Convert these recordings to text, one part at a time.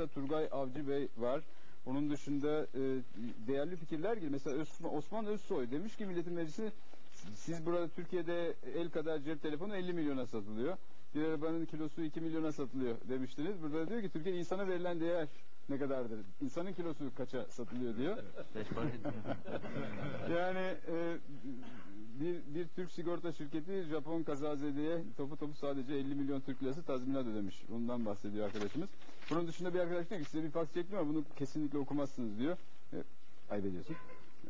mesela Turgay Avcı Bey var. Onun dışında e, değerli fikirler gibi mesela Osman, Osman Özsoy demiş ki milletin meclisi siz burada Türkiye'de el kadar cep telefonu 50 milyona satılıyor. Bir arabanın kilosu 2 milyona satılıyor demiştiniz. Burada diyor ki Türkiye insana verilen değer ne kadardır? İnsanın kilosu kaça satılıyor diyor. Yani e, bir, bir Türk sigorta şirketi Japon kazazedeye topu topu sadece 50 milyon Türk lirası tazminat ödemiş. Bundan bahsediyor arkadaşımız. Bunun dışında bir arkadaş diyor ki size bir faks çektim ama bunu kesinlikle okumazsınız diyor. E, ayıp ediyorsun.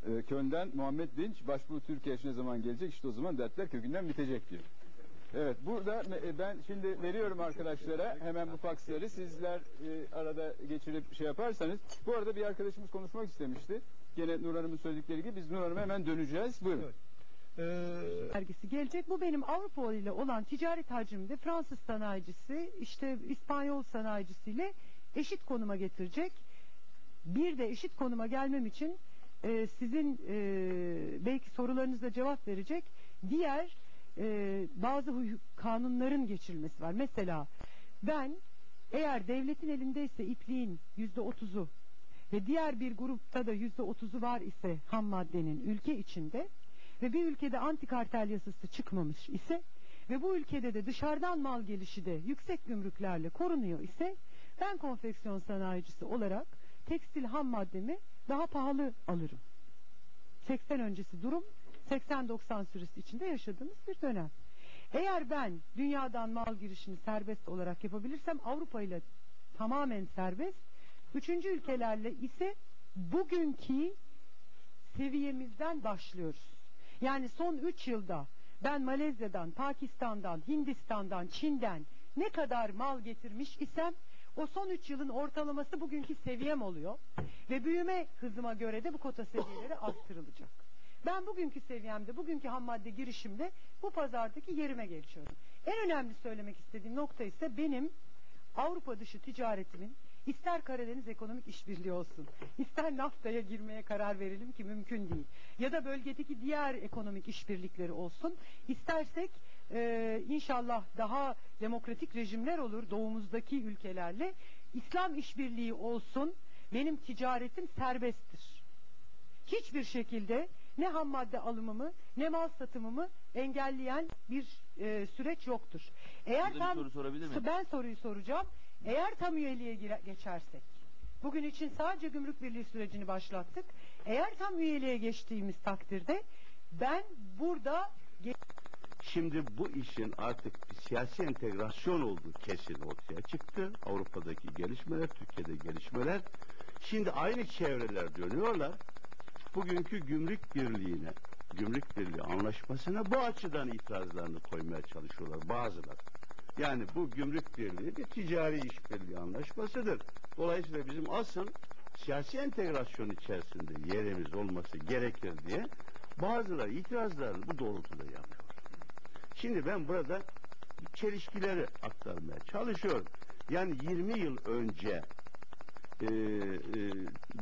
E, Köln'den Muhammed Dinç başbuğ Türkiye ne zaman gelecek işte o zaman dertler kökünden bitecek diyor. Evet burada e, ben şimdi veriyorum arkadaşlara hemen bu faksları sizler e, arada geçirip şey yaparsanız. Bu arada bir arkadaşımız konuşmak istemişti. Gene Nur Hanım'ın söyledikleri gibi biz Nur Hanım'a hemen döneceğiz. Buyurun. Evet. Ee, vergisi gelecek. Bu benim Avrupa ile olan ticaret hacmimde Fransız sanayicisi, işte İspanyol sanayicisiyle eşit konuma getirecek. Bir de eşit konuma gelmem için e, sizin e, belki sorularınızda cevap verecek diğer e, bazı kanunların geçirilmesi var. Mesela ben eğer devletin elindeyse ipliğin yüzde otuzu ve diğer bir grupta da yüzde otuzu var ise ham maddenin ülke içinde ve bir ülkede anti kartel yasası çıkmamış ise ve bu ülkede de dışarıdan mal gelişi de yüksek gümrüklerle korunuyor ise ben konfeksiyon sanayicisi olarak tekstil ham maddemi daha pahalı alırım. 80 öncesi durum 80-90 süresi içinde yaşadığımız bir dönem. Eğer ben dünyadan mal girişini serbest olarak yapabilirsem Avrupa ile tamamen serbest. Üçüncü ülkelerle ise bugünkü seviyemizden başlıyoruz. Yani son 3 yılda ben Malezya'dan, Pakistan'dan, Hindistan'dan, Çin'den ne kadar mal getirmiş isem o son 3 yılın ortalaması bugünkü seviyem oluyor. Ve büyüme hızıma göre de bu kota seviyeleri arttırılacak. Ben bugünkü seviyemde, bugünkü ham madde girişimde bu pazardaki yerime geçiyorum. En önemli söylemek istediğim nokta ise benim Avrupa dışı ticaretimin ister Karadeniz Ekonomik İşbirliği olsun, ister NAFTA'ya girmeye karar verelim ki mümkün değil. Ya da bölgedeki diğer ekonomik işbirlikleri olsun. İstersek e, inşallah daha demokratik rejimler olur doğumuzdaki ülkelerle. İslam işbirliği olsun. Benim ticaretim serbesttir. Hiçbir şekilde ne ham madde alımımı ne mal satımımı engelleyen bir e, süreç yoktur. Eğer Burada bir tam soru sorabilir miyim? ben soruyu soracağım. Eğer tam üyeliğe gire- geçersek, bugün için sadece gümrük birliği sürecini başlattık. Eğer tam üyeliğe geçtiğimiz takdirde ben burada Şimdi bu işin artık bir siyasi entegrasyon olduğu kesin ortaya çıktı. Avrupa'daki gelişmeler, Türkiye'de gelişmeler. Şimdi aynı çevreler dönüyorlar. Bugünkü gümrük birliğine, gümrük birliği anlaşmasına bu açıdan itirazlarını koymaya çalışıyorlar bazıları. Yani bu gümrük birliği bir ticari işbirliği anlaşmasıdır. Dolayısıyla bizim asıl siyasi entegrasyon içerisinde yerimiz olması gerekir diye bazıları itirazlarını bu doğrultuda yapıyor. Şimdi ben burada çelişkileri aktarmaya çalışıyorum. Yani 20 yıl önce e, e,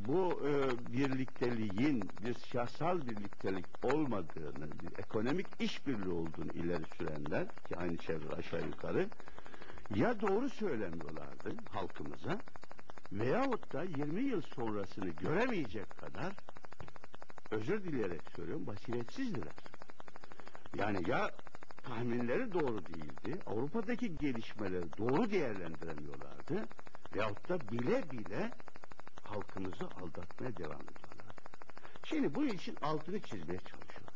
bu e, birlikteliğin bir siyasal birliktelik olmadığını, bir ekonomik işbirliği olduğunu ileri sürenler ki aynı çevre aşağı yukarı ya doğru söylemiyorlardı halkımıza veyahut da 20 yıl sonrasını göremeyecek kadar özür dileyerek söylüyorum basiretsizdiler. Yani ya tahminleri doğru değildi, Avrupa'daki gelişmeleri doğru değerlendiremiyorlardı veyahut da bile bile halkımızı aldatmaya devam ediyorlar. Şimdi bu için altını çizmeye çalışıyorum.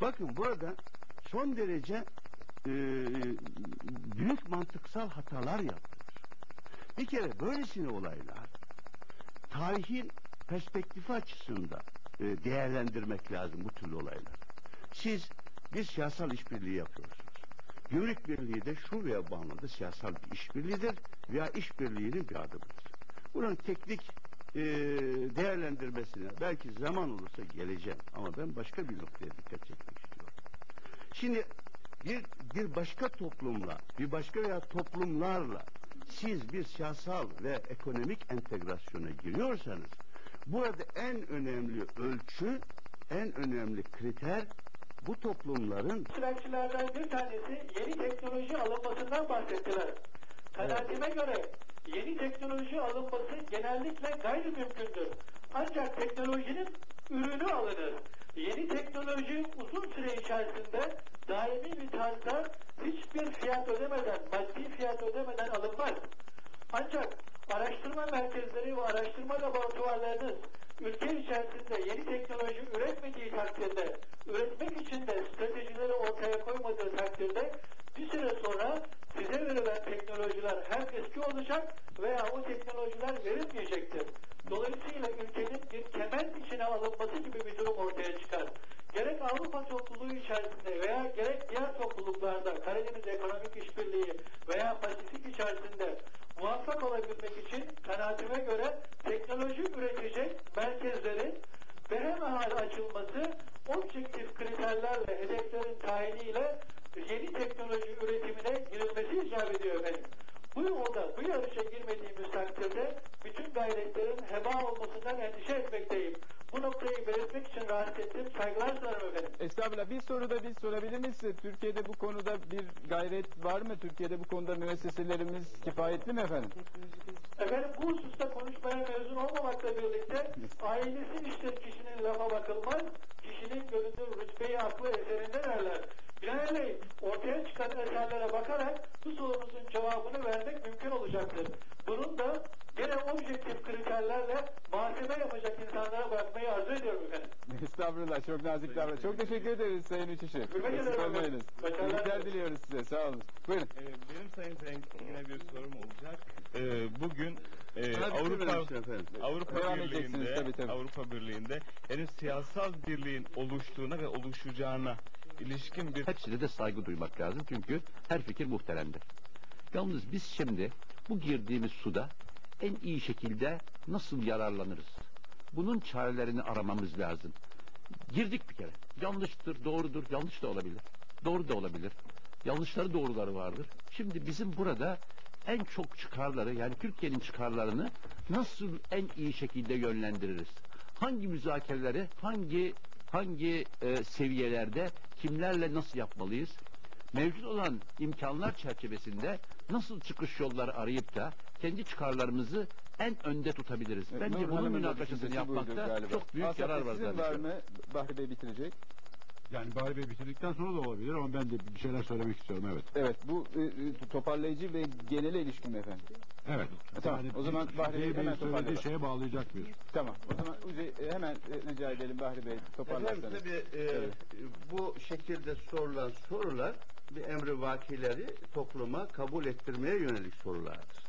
Bakın burada son derece e, büyük mantıksal hatalar yapılır. Bir kere böylesine olaylar tarihin perspektifi açısından e, değerlendirmek lazım bu türlü olaylar. Siz bir siyasal işbirliği yapıyorsunuz. Gümrük Birliği de şu veya bu anlamda siyasal bir işbirliğidir veya işbirliğinin bir adımıdır. Bunun teknik e, değerlendirmesine belki zaman olursa geleceğim ama ben başka bir noktaya dikkat çekmek istiyorum. Şimdi bir, bir başka toplumla, bir başka veya toplumlarla siz bir siyasal ve ekonomik entegrasyona giriyorsanız burada en önemli ölçü, en önemli kriter bu toplumların Süreçlerden bir tanesi yeni teknoloji alınmasından bahsettiler. Kanaatime göre yeni teknoloji alınması genellikle gayrimümkündür. Ancak teknolojinin ürünü alınır. Yeni teknoloji uzun süre içerisinde daimi bir tarzda hiçbir fiyat ödemeden, maddi fiyat ödemeden alınmaz. Ancak araştırma merkezleri ve araştırma laboratuvarlarınız ülke içerisinde yeni teknoloji üretmediği takdirde, üretmek için de stratejileri ortaya koymadığı takdirde bir süre sonra size verilen teknolojiler hem eski olacak veya o teknolojiler verilmeyecektir. Dolayısıyla ülkenin bir kement içine alınması gibi bir durum ortaya çıkar. Gerek Avrupa topluluğu içerisinde veya gerek diğer topluluklarda Karadeniz Ekonomik İşbirliği veya Pasifik içerisinde muvaffak olabilmek için kanaatime göre teknoloji üretecek merkezlerin behemahal açılması objektif kriterlerle hedeflerin tayiniyle yeni teknoloji üretimine girilmesi icap ediyor efendim. Bu yolda, bu yarışa girmediğimiz takdirde bütün gayretlerin heba olmasından endişe etmekteyim. Bu noktayı belirtmek için rahatsız ettim. Saygılar sunarım efendim. Estağfurullah. Bir soru da biz sorabilir miyiz? Türkiye'de bu konuda bir gayret var mı? Türkiye'de bu konuda müesseselerimiz kifayetli mi efendim? Efendim bu hususta konuşmaya mezun olmamakla birlikte ailesi iştir kişinin lafa bakılmaz, kişinin göründüğü rütbeyi aklı eserinde derler. Binaenaleyh ortaya çıkan eserlere bakarak bu sorunuzun cevabını vermek mümkün olacaktır. Bunun da gene objektif kriterlerle muhasebe yapacak insanlara bırakmayı arzu ediyorum efendim. Estağfurullah. Çok nazik davran. Çok teşekkür ederiz Sayın ederim Eksik olmayınız. İyilikler diliyoruz size. Sağ olun. Buyurun. Ee, benim Sayın Zengin'e bir sorum olacak. Ee, bugün e, Tabii, Avrupa. Avrupa Devam Birliği'nde tabii, tabii. Avrupa Birliği'nde henüz siyasal birliğin oluştuğuna ve oluşacağına ilişkin bir Hepsine de saygı duymak lazım çünkü her fikir muhteremdir. Yalnız biz şimdi bu girdiğimiz suda en iyi şekilde nasıl yararlanırız? Bunun çarelerini aramamız lazım. Girdik bir kere. Yanlıştır, doğrudur, yanlış da olabilir. Doğru da olabilir. Yanlışları doğruları vardır. Şimdi bizim burada en çok çıkarları yani Türkiye'nin çıkarlarını nasıl en iyi şekilde yönlendiririz? Hangi müzakereleri hangi hangi e, seviyelerde kimlerle nasıl yapmalıyız? Mevcut olan imkanlar çerçevesinde nasıl çıkış yolları arayıp da kendi çıkarlarımızı en önde tutabiliriz? Evet, Bence Nur bunun Hanım'ın münakaşasını düşüncesi buydu yapmakta galiba. çok büyük Asaf yarar var Sizin var zannediyorum. mı? Bahri Bey bitirecek. Yani Bahri Bey bitirdikten sonra da olabilir ama ben de bir şeyler söylemek istiyorum evet. Evet. Bu e, e, toparlayıcı ve genele ilişkin mi efendim? Evet. Tamam, o zaman Bahri Bey Bey hemen Bey'in söylediği toparlayalım. şeye bağlayacak bir. Tamam. O zaman Uzi- e, hemen e, rica edelim Bahri Bey Efendim toparlarsanız. tabii e, Evet. bu şekilde sorulan sorular bir emri vakileri topluma kabul ettirmeye yönelik sorulardır.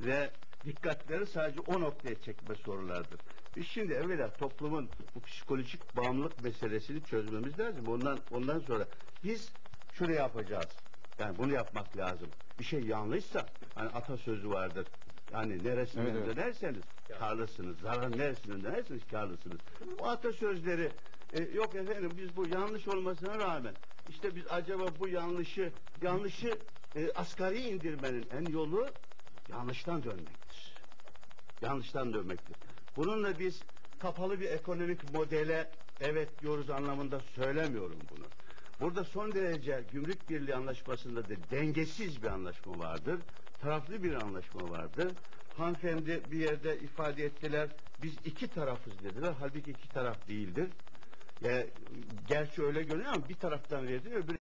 Ve dikkatleri sadece o noktaya çekme sorulardır. Biz şimdi evvela toplumun bu psikolojik bağımlılık meselesini çözmemiz lazım. Ondan ondan sonra biz şunu yapacağız. Yani bunu yapmak lazım. Bir şey yanlışsa hani atasözü vardır. Yani neresinden Evet, evet. dönerseniz karlısınız. Zarar neresinden dönerseniz karlısınız. Bu atasözleri e, yok efendim biz bu yanlış olmasına rağmen işte biz acaba bu yanlışı yanlışı e, asgari indirmenin en yolu yanlıştan dönmektir. Yanlıştan dönmektir. Bununla biz kapalı bir ekonomik modele evet diyoruz anlamında söylemiyorum bunu. Burada son derece gümrük birliği anlaşmasında da dengesiz bir anlaşma vardır. Taraflı bir anlaşma vardır. Hanımefendi bir yerde ifade ettiler. Biz iki tarafız dediler. Halbuki iki taraf değildir. Ya, gerçi öyle görünüyor ama bir taraftan verdi öbür